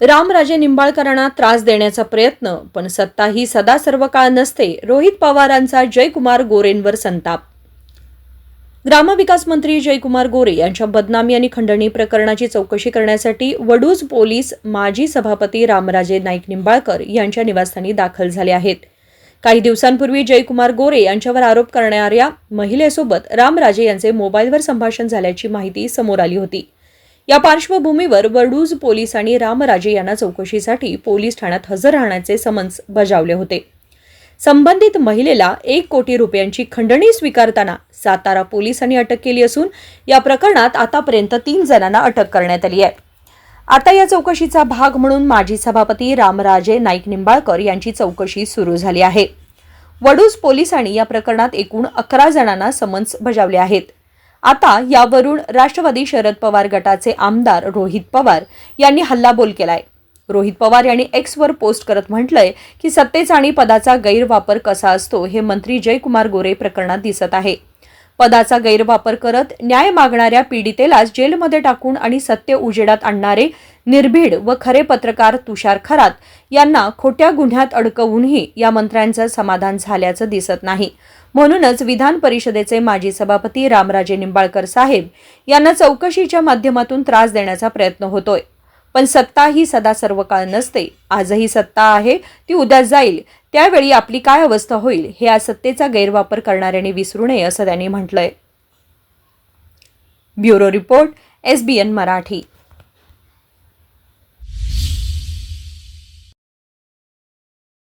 रामराजे निंबाळकरांना त्रास देण्याचा प्रयत्न पण सत्ता ही सदा सर्व काळ नसते रोहित पवारांचा जयकुमार गोरेंवर संताप. ग्रामविकास मंत्री जयकुमार गोरे यांच्या बदनामी आणि खंडणी प्रकरणाची चौकशी करण्यासाठी वडूज पोलीस माजी सभापती रामराजे नाईक निंबाळकर यांच्या निवासस्थानी दाखल झाले आहेत. काही दिवसांपूर्वी जयकुमार गोरे यांच्यावर आरोप करणाऱ्या महिलेसोबत रामराजे यांचे मोबाईलवर संभाषण झाल्याची माहिती समोर आली होती. या पार्श्वभूमीवर वडूज पोलिसांनी रामराजे यांना चौकशीसाठी पोलीस ठाण्यात हजर राहण्याचे समन्स बजावले होते. संबंधित महिलेला एक कोटी रुपयांची खंडणी स्वीकारताना सातारा पोलिसांनी अटक केली असून या प्रकरणात आतापर्यंत तीन जणांना अटक करण्यात आली आहे. आता या चौकशीचा भाग म्हणून माजी सभापती रामराजे नाईक निंबाळकर यांची चौकशी सुरू झाली आहे. वडूज पोलिसांनी या प्रकरणात एकूण अकरा जणांना समन्स बजावले आहेत. आता यावरून राष्ट्रवादी शरद पवार गटाचे आमदार रोहित पवार यांनी हल्लाबोल केलाय. रोहित पवार यांनी एक्सवर पोस्ट करत म्हटलंय की सत्तेचा आणि पदाचा गैरवापर कसा असतो हे मंत्री जयकुमार गोरे प्रकरणात दिसत आहे. पदाचा गैरवापर करत न्याय मागणाऱ्या पीडितेलाच जेलमध्ये टाकून आणि सत्य उजेडात आणणारे निर्भीड व खरे पत्रकार तुषार खरात यांना खोट्या गुन्ह्यात अडकवूनही या मंत्र्यांचं समाधान झाल्याचं दिसत नाही. म्हणूनच विधान परिषदेचे माजी सभापती रामराजे निंबाळकर साहेब यांना चौकशीच्या माध्यमातून त्रास देण्याचा प्रयत्न होतोय. पण सत्ता ही सदा सर्व काळ नसते. आजही सत्ता आहे ती उद्या जाईल. त्यावेळी आपली काय अवस्था होईल हे या सत्तेचा गैरवापर करणाऱ्यांनी विसरू नये असं त्यांनी म्हटलंय. Bureau report S B N Marathi.